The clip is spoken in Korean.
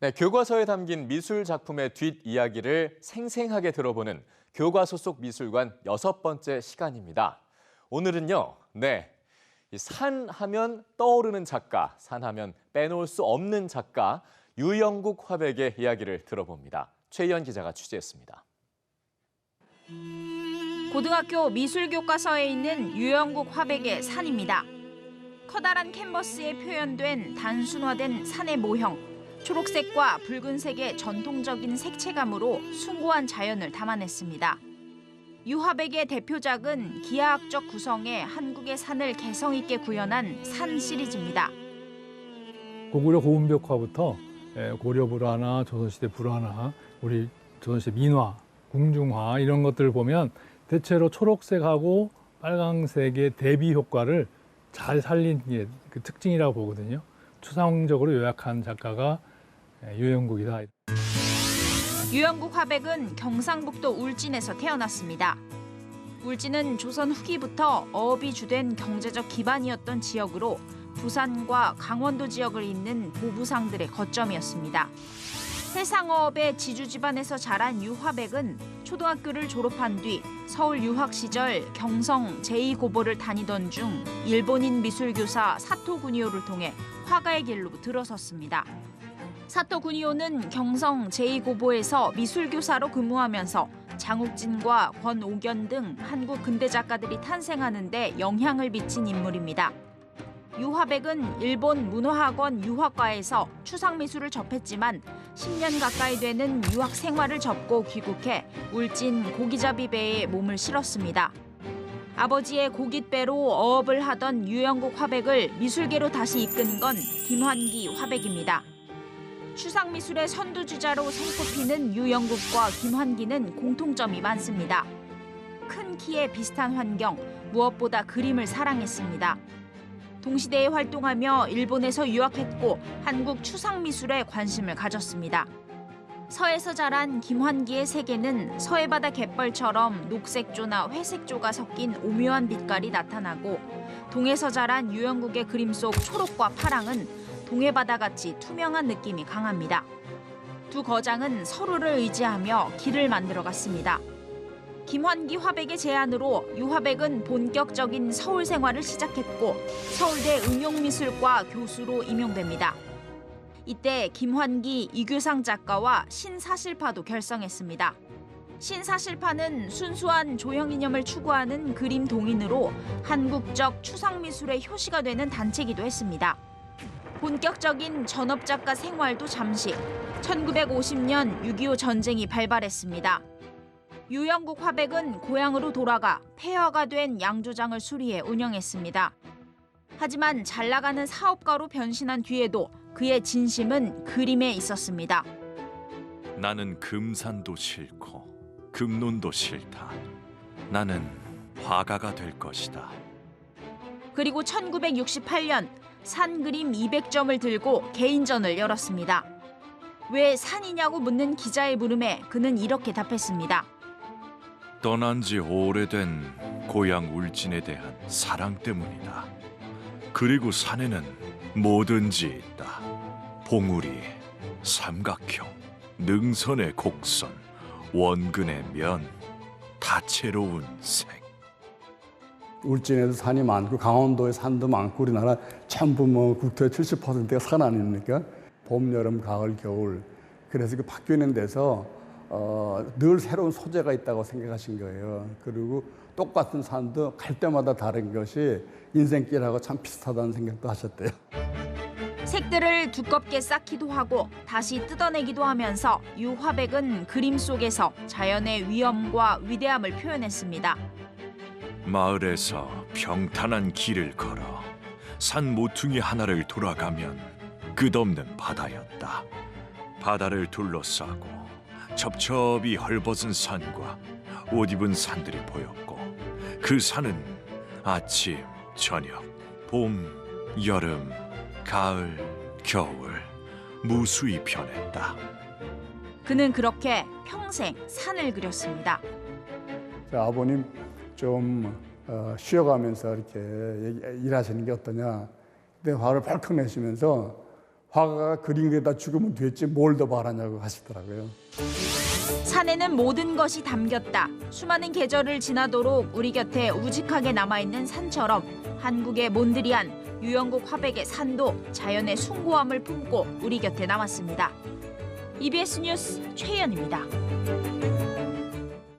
네, 교과서에 담긴 미술 작품의 뒷이야기를 생생하게 들어보는 교과서 속 미술관 여섯 번째 시간입니다. 오늘은요, 네, 이산 하면 떠오르는 작가, 산 하면 빼놓을 수 없는 작가 유영국 화백의 이야기를 들어봅니다. 최희연 기자가 취재했습니다. 고등학교 미술 교과서에 있는 유영국 화백의 산입니다. 커다란 캔버스에 표현된 단순화된 산의 모형, 초록색과 붉은색의 전통적인 색채감으로 숭고한 자연을 담아냈습니다. 유화백의 대표작은 기하학적 구성의 한국의 산을 개성 있게 구현한 산 시리즈입니다. 고구려 고운벽화부터 예, 고려 불화나 조선시대 불화나 우리 조선시대 민화, 궁중화 이런 것들을 보면 대체로 초록색하고 빨강색의 대비 효과를 잘 살린 게 그 특징이라고 보거든요. 추상적으로 요약한 작가가 예, 유영국이다. 유영국 화백은 경상북도 울진에서 태어났습니다. 울진은 조선 후기부터 어업이 주된 경제적 기반이었던 지역으로 부산과 강원도 지역을 잇는 보부상들의 거점이었습니다. 해상어업의 지주 집안에서 자란 유화백은 초등학교를 졸업한 뒤 서울 유학 시절 경성 제2고보를 다니던 중 일본인 미술교사 사토 구니오를 통해 화가의 길로 들어섰습니다. 사토 구니오는 경성 제2고보에서 미술교사로 근무하면서 장욱진과 권오견 등 한국 근대 작가들이 탄생하는 데 영향을 미친 인물입니다. 유화백은 일본 문화학원 유학과에서 추상미술을 접했지만 10년 가까이 되는 유학 생활을 접고 귀국해 울진 고기잡이 배에 몸을 실었습니다. 아버지의 고깃배로 어업을 하던 유영국 화백을 미술계로 다시 이끈 건 김환기 화백입니다. 추상미술의 선두주자로 손꼽히는 유영국과 김환기는 공통점이 많습니다. 큰 키에 비슷한 환경, 무엇보다 그림을 사랑했습니다. 동시대에 활동하며 일본에서 유학했고 한국 추상미술에 관심을 가졌습니다. 서에서 자란 김환기의 세계는 서해 바다 갯벌처럼 녹색조나 회색조가 섞인 오묘한 빛깔이 나타나고 동에서 자란 유영국의 그림 속 초록과 파랑은 동해바다같이 투명한 느낌이 강합니다. 두 거장은 서로를 의지하며 길을 만들어갔습니다. 김환기 화백의 제안으로 유화백은 본격적인 서울 생활을 시작했고 서울대 응용미술과 교수로 임용됩니다. 이때 김환기, 이규상 작가와 신사실파도 결성했습니다. 신사실파는 순수한 조형 이념을 추구하는 그림 동인으로 한국적 추상미술의 효시가 되는 단체이기도 했습니다. 본격적인 전업작가 생활도 잠시 1950년 6.25 전쟁이 발발했습니다. 유영국 화백은 고향으로 돌아가 폐허가 된 양조장을 수리해 운영했습니다. 하지만 잘 나가는 사업가로 변신한 뒤에도 그의 진심은 그림에 있었습니다. 나는 금산도 싫고 금론도 싫다. 나는 화가가 될 것이다. 그리고 1968년 산 그림 200점을 들고 개인전을 열었습니다. 왜 산이냐고 묻는 기자의 물음에 그는 이렇게 답했습니다. 떠난 지 오래된 고향 울진에 대한 사랑 때문이다. 그리고 산에는 뭐든지 있다. 봉우리, 삼각형, 능선의 곡선, 원근의 면, 다채로운 색. 울진에도 산이 많고 강원도에 산도 많고 우리나라 전부 뭐 국토의 70%가 산 아닙니까? 봄, 여름, 가을, 겨울. 그래서 그 바뀌는 데서 어, 늘 새로운 소재가 있다고 생각하신 거예요. 그리고 똑같은 산도 갈 때마다 다른 것이 인생길하고 참 비슷하다는 생각도 하셨대요. 색들을 두껍게 쌓기도 하고 다시 뜯어내기도 하면서 유화백은 그림 속에서 자연의 위엄과 위대함을 표현했습니다. 마을에서 평탄한 길을 걸어 산 모퉁이 하나를 돌아가면 끝없는 바다였다. 바다를 둘러싸고 첩첩이 헐벗은 산과 옷 입은 산들이 보였고 그 산은 아침, 저녁, 봄, 여름, 가을, 겨울 무수히 변했다. 그는 그렇게 평생 산을 그렸습니다. 자, 아버님 좀 어, 쉬어가면서 이렇게 일하시는 게 어떠냐. 근데 화를 벌컥 내시면서 화가가 그린 게다 죽으면 됐지 뭘 더 바라냐고 하시더라고요. 산에는 모든 것이 담겼다. 수많은 계절을 지나도록 우리 곁에 우직하게 남아있는 산처럼 한국의 몬드리안, 유영국 화백의 산도 자연의 숭고함을 품고 우리 곁에 남았습니다. EBS 뉴스 최연입니다.